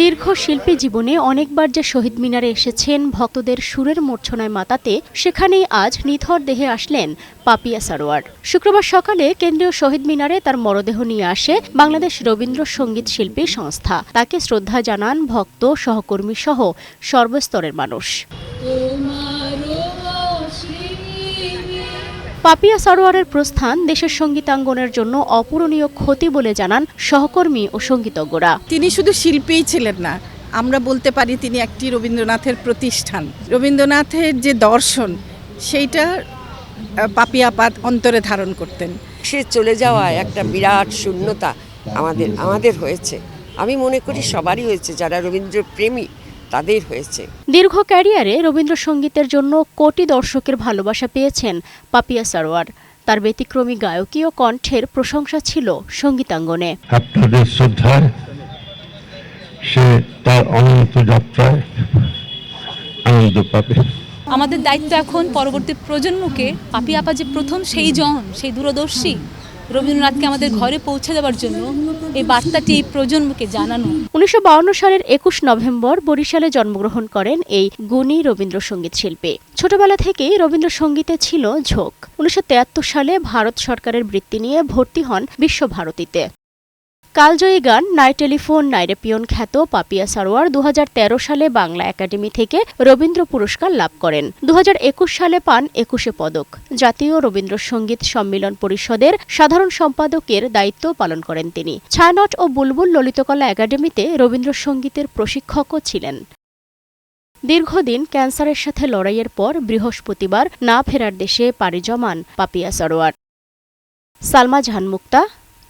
দীর্ঘ শিল্পী জীবনে অনেকবার যে শহীদ মিনারে এসেছেন ভক্তদের সুরের মূর্ছনায় মাতাতে, সেখানেই আজ নিথর দেহে আসলেন পাপিয়া সারোয়ার শুক্রবার সকালে কেন্দ্রীয় শহীদ মিনারে তার মরদেহ নিয়ে আসে বাংলাদেশ রবীন্দ্র সংগীত শিল্পী সংস্থা। তাকে শ্রদ্ধা জানান ভক্ত সহকর্মী সহ সর্বস্তরের মানুষ। পাপিয়া সরোয়ারের প্রস্থান দেশের সঙ্গীতাঙ্গনের জন্য অপূরণীয় ক্ষতি বলে জানান সহকর্মী ও সঙ্গীতজ্ঞরা। তিনি শুধু শিল্পীই ছিলেন না আমরা বলতে পারি তিনি একটি রবীন্দ্রনাথের প্রতিষ্ঠান। রবীন্দ্রনাথের যে দর্শন সেইটা পাপিয়াপাত অন্তরে ধারণ করতেন। সে চলে যাওয়া একটা বিরাট শূন্যতা আমাদের আমাদের হয়েছে। আমি মনে করি সবারই হয়েছে যারা রবীন্দ্র প্রেমী তাদের হয়েছে। দীর্ঘ ক্যারিয়ারে রবীন্দ্রসঙ্গীতের জন্য কোটি দর্শকের ভালোবাসা পেয়েছেন পাপিয়া সারোয়ার। তার ব্যতিক্রমী গায়কী ও কণ্ঠের প্রশংসা ছিল সঙ্গীতাঙ্গনে। আপনাদের শ্রদ্ধায় সে তার অনন্ত যাত্রায় আনন্দ পাবে। আমাদের দায়িত্ব এখন পরবর্তী প্রজন্মকে পাপি আপা যে প্রথম সেই জন সেই দূরদর্শী। রবীন্দ্রনাথকে আমাদের ঘরে পৌঁছে দেওয়ার জন্য এই বার্তাটি এই প্রজন্মকে জানানো। উনিশশো সালের একুশ নভেম্বর বরিশালে জন্মগ্রহণ করেন এই গুণী রবীন্দ্রসঙ্গীত শিল্পী। ছোটবেলা থেকেই রবীন্দ্রসঙ্গীতে ছিল ঝোঁক। উনিশশো সালে ভারত সরকারের বৃত্তি নিয়ে ভর্তি হন বিশ্বভারতীতে। কালজয়ী গান নাই টেলিফোন নাইরেপিয়ন খ্যাত পাপিয়া সারোয়ার দু হাজার তেরো সালে বাংলা একাডেমি থেকে রবীন্দ্র পুরস্কার লাভ করেন। দু হাজার একুশ সালে পান একুশে পদক। জাতীয় রবীন্দ্রসঙ্গীত সম্মিলন পরিষদের সাধারণ সম্পাদকের দায়িত্ব পালন করেন তিনি। ছায়ানট ও বুলবুল ললিতকলা একাডেমিতে রবীন্দ্রসঙ্গীতের প্রশিক্ষকও ছিলেন। দীর্ঘদিন ক্যান্সারের সাথে লড়াইয়ের পর বৃহস্পতিবার না ফেরার দেশে পাড়ি জমান পাপিয়া সরোয়ার। সালমা জাহান মুক্তা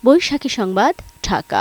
বৈশাখী সংবাদ ঢাকা।